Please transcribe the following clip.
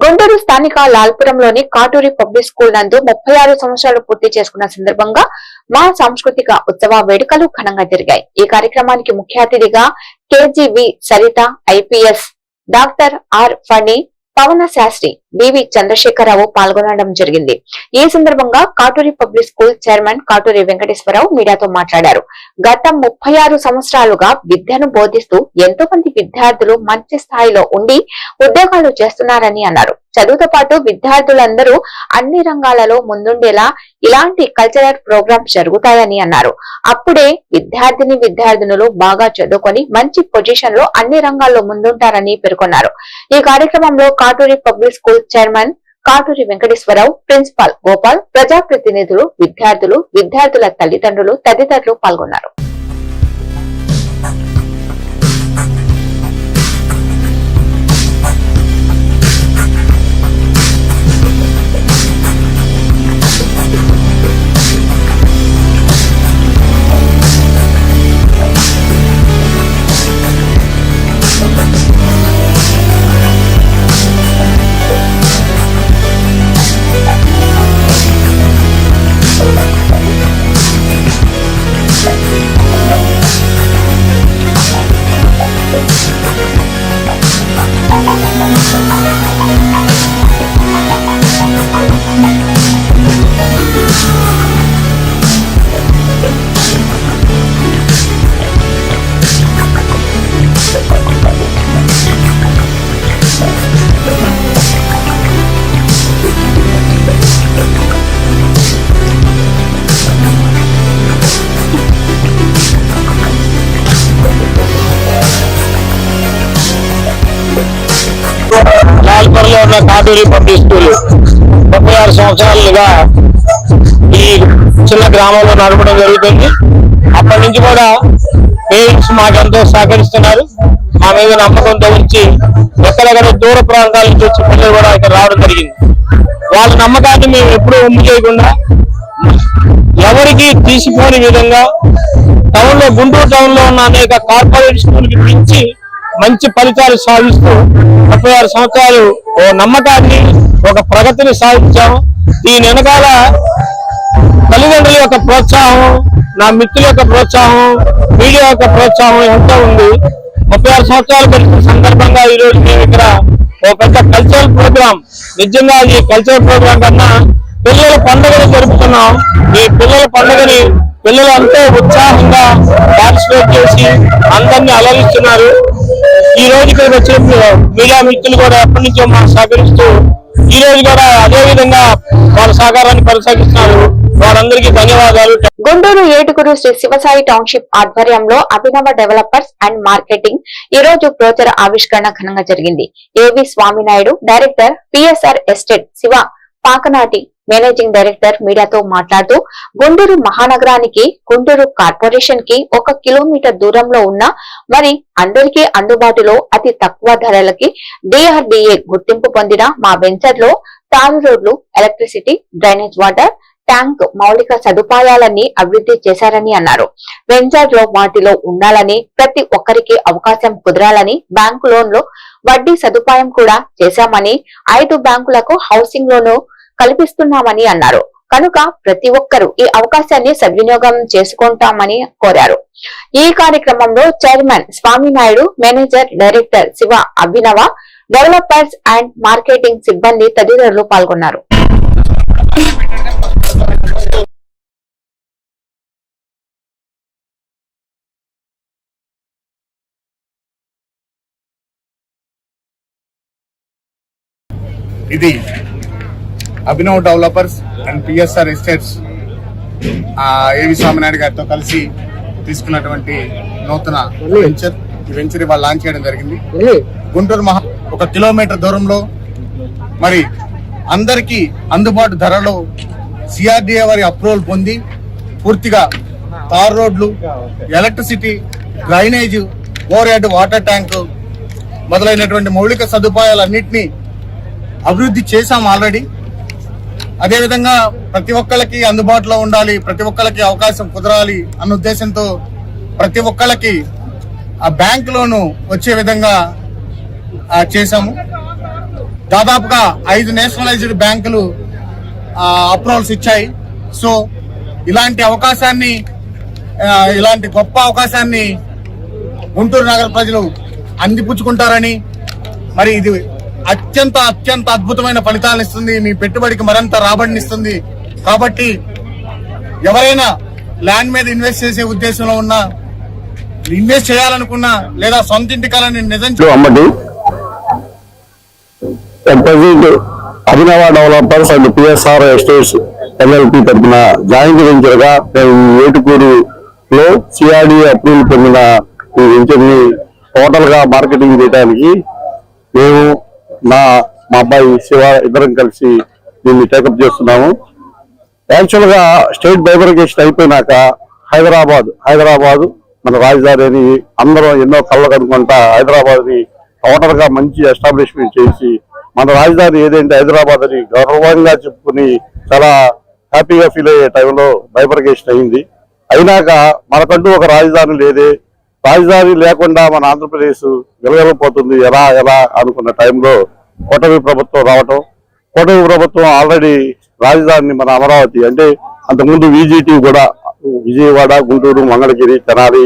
గుంటూరు స్థానిక లాల్పురంలోని Katuri public school నందు ముప్పై ఆరు సంవత్సరాలు పూర్తి చేసుకున్న సందర్భంగా మా సాంస్కృతిక ఉత్సవ వేడుకలు ఘనంగా జరిగాయి. ఈ కార్యక్రమానికి ముఖ్య అతిథిగా KGV Saritha IPS doctor R Phani Pavana Shastri BV Chandrasekhara Rao పాల్గొనడం జరిగింది. ఈ సందర్భంగా Katuri public school chairman Katuri Venkateswara Rao మీడియాతో మాట్లాడారు. గత ముప్పై ఆరు సంవత్సరాలుగా విద్యను బోధిస్తూ ఎంతో మంది విద్యార్థులు మంచి స్థాయిలో ఉండి ఉద్యోగాలు చేస్తున్నారని అన్నారు. చదువుతో పాటు విద్యార్థులందరూ అన్ని రంగాలలో ముందుండేలా ఇలాంటి కల్చరల్ ప్రోగ్రామ్స్ జరుగుతాయని అన్నారు. అప్పుడే విద్యార్థిని విద్యార్థినులు బాగా చదువుకొని మంచి పొజిషన్లో అన్ని రంగాల్లో ముందుంటారని పేర్కొన్నారు. ఈ కార్యక్రమంలో Katuri public school chairman Katuri Venkateswara Rao principal Gopal ప్రజాప్రతినిధులు విద్యార్థులు విద్యార్థుల తల్లిదండ్రులు తదితరులు పాల్గొన్నారు. ఉన్న కాటూరి పబ్లిక్ స్కూల్ ముప్పై ఆరు సంవత్సరాలుగా ఈ చిన్న గ్రామంలో నడపడం జరుగుతుంది. అప్పటి నుంచి కూడా పేరెంట్స్ మాకెంతో సహకరిస్తున్నారు. మా మీద నమ్మకంతో ఉంచి ఎక్కడెక్కడ దూర ప్రాంతాల నుంచి వచ్చి పిల్లలు కూడా ఇక్కడ రావడం జరిగింది. వాళ్ళ నమ్మకాన్ని మేము ఎప్పుడూ ఒమ్ము చేయకుండా ఎవరికి తీసిపోని విధంగా టౌన్లో గుంటూరు టౌన్లో ఉన్న అనేక కార్పొరేట్ స్కూల్కి మించి మంచి ఫలితాలు సాధిస్తూ ముప్పై ఆరు సంవత్సరాలు ఓ నమ్మకాన్ని ఒక ప్రగతిని సాధించాము. దీని వెనకాల తల్లిదండ్రుల యొక్క ప్రోత్సాహం నా మిత్రుల యొక్క ప్రోత్సాహం మీడియా యొక్క ప్రోత్సాహం ఎంతో ఉంది. ముప్పై ఆరు సంవత్సరాలు గడిచిన సందర్భంగా ఈ రోజు మేము ఇక్కడ ఓ పెద్ద కల్చరల్ ప్రోగ్రామ్ నిజంగా ఈ కల్చరల్ ప్రోగ్రామ్ కన్నా పిల్లల పండుగను జరుపుతున్నాం. ఈ పిల్లల పండుగని పిల్లలు ఎంతో ఉత్సాహంగా పార్టిసిపేట్ చేసి అందరినీ అలరిస్తున్నారు. ఈ రోజు ఇక్కడికి వచ్చిన మీడియా మిత్రులు కూడా ఎప్పటి నుంచో మాకు సహకరిస్తూ ఈ రోజు కూడా అదే విధంగా వారి సహకారాన్ని కొనసాగిస్తున్నారు. వారందరికీ ధన్యవాదాలు. గుంటూరు ఏటుకురు శ్రీ శివసాయి టౌన్షిప్ ఆధ్వర్యంలో అభినవ డెవలపర్స్ అండ్ మార్కెటింగ్ ఈ రోజు ప్రోచర ఆవిష్కరణ ఘనంగా జరిగింది. A V Swaminaidu director PSR estate Siva Pakanati managing director మీడియాతో మాట్లాడుతూ గుంటూరు మహానగరానికి గుంటూరు కార్పొరేషన్కి ఒక కిలోమీటర్ దూరంలో ఉన్న మరి అందరికీ అందుబాటులో అతి తక్కువ ధరలకి డిఆర్డిఏ గుర్తింపు పొందిన మా వెంచర్లో తారు రోడ్లు ఎలక్ట్రిసిటీ డ్రైనేజ్ వాటర్ ట్యాంక్ మౌలిక సదుపాయాలన్నీ అభివృద్ధి చేశారని అన్నారు. వెంచర్లో వాటిలో ఉండాలని ప్రతి ఒక్కరికి అవకాశం కుదరాలని బ్యాంకు లోన్లు వడ్డీ సదుపాయం కూడా చేశామని ఐదు బ్యాంకులకు హౌసింగ్ లోను కల్పిస్తున్నామని అన్నారు. కనుక ప్రతి ఒక్కరూ ఈ అవకాశాన్ని సద్వినియోగం చేసుకుంటామని కోరారు. ఈ కార్యక్రమంలో chairman Swaminaidu manager director Siva Abhinava developers and marketing సిబ్బంది తదితరులు పాల్గొన్నారు. ఇది Abhinav developers and PSR estates AV Swaminaidu గారితో కలిసి తీసుకున్నటువంటి నూతన వెంచర్ ఈ వెంచర్ ఇవాళ లాంచ్ చేయడం జరిగింది. గుంటూరు మహా ఒక కిలోమీటర్ దూరంలో మరి అందరికీ అందుబాటు ధరలో సిఆర్డిఏ వారి అప్రూవల్ పొంది పూర్తిగా తార్ రోడ్లు electricity drainage overhead water tank మొదలైనటువంటి మౌలిక సదుపాయాలన్నింటినీ అభివృద్ధి చేశాం ఆల్రెడీ అదేవిధంగా ప్రతి ఒక్కరికి అందుబాటులో ఉండాలి ప్రతి ఒక్కరికి అవకాశం కుదరాలి అన్న ఉద్దేశంతో ప్రతి ఒక్కరికి ఆ బ్యాంక్ లోను వచ్చే విధంగా చేశాము. దాదాపుగా ఐదు నేషనలైజ్డ్ బ్యాంకులు అప్రూవల్స్ ఇచ్చాయి. సో ఇలాంటి అవకాశాన్ని ఇలాంటి గొప్ప అవకాశాన్ని గుంటూరు నగర ప్రజలు అందిపుచ్చుకుంటారని మరి ఇది అత్యంత అత్యంత అద్భుతమైన ఫలితాలను ఇస్తుంది. మీ పెట్టుబడికి మరింత రాబడిని ఇస్తుంది. కాబట్టి ఎవరైనా ల్యాండ్ మీద ఇన్వెస్ట్ చేసే ఉద్దేశంలో ఉన్నా ఇన్వెస్ట్ చేయాలనుకున్నా లేదా సొంత ఇంటి కాలని నిజం చే- Abhinava developers and PSR estates LLP తరఫున జాయింట్ వెంచర్గా మేము ఏటుకూరు లో సిఆర్డి అప్రూవల్ పొందిన ఈ వెంచర్ని టోటల్గా మార్కెటింగ్ చేయడానికి మేము నా మా అబ్బాయి శివ ఇద్దరం కలిసి దీన్ని టేకప్ చేస్తున్నాము. యాక్చువల్గా స్టేట్ డైవర్గేషన్ అయిపోయినాక హైదరాబాద్ హైదరాబాద్ మన రాజధాని అని అందరం ఎన్నో కళ్ళు అనుకుంటా హైదరాబాద్ని టోటల్గా మంచి ఎస్టాబ్లిష్మెంట్ చేసి మన రాజధాని ఏదంటే హైదరాబాద్ అని గౌరవంగా చెప్పుకుని చాలా హ్యాపీగా ఫీల్ అయ్యే టైంలో బైబర్గేషన్ అయింది. అయినాక మనకంటూ ఒక రాజధాని లేదే. రాజధాని లేకుండా మన ఆంధ్రప్రదేశ్ వెలగలిపోతుంది ఎలా ఎలా అనుకున్న టైంలో కూటమి ప్రభుత్వం రావటం కూటమి ప్రభుత్వం ఆల్రెడీ రాజధానిని మన అమరావతి అంటే అంతకుముందు విజిటి కూడా విజయవాడ గుంటూరు మంగళగిరి తెనాలి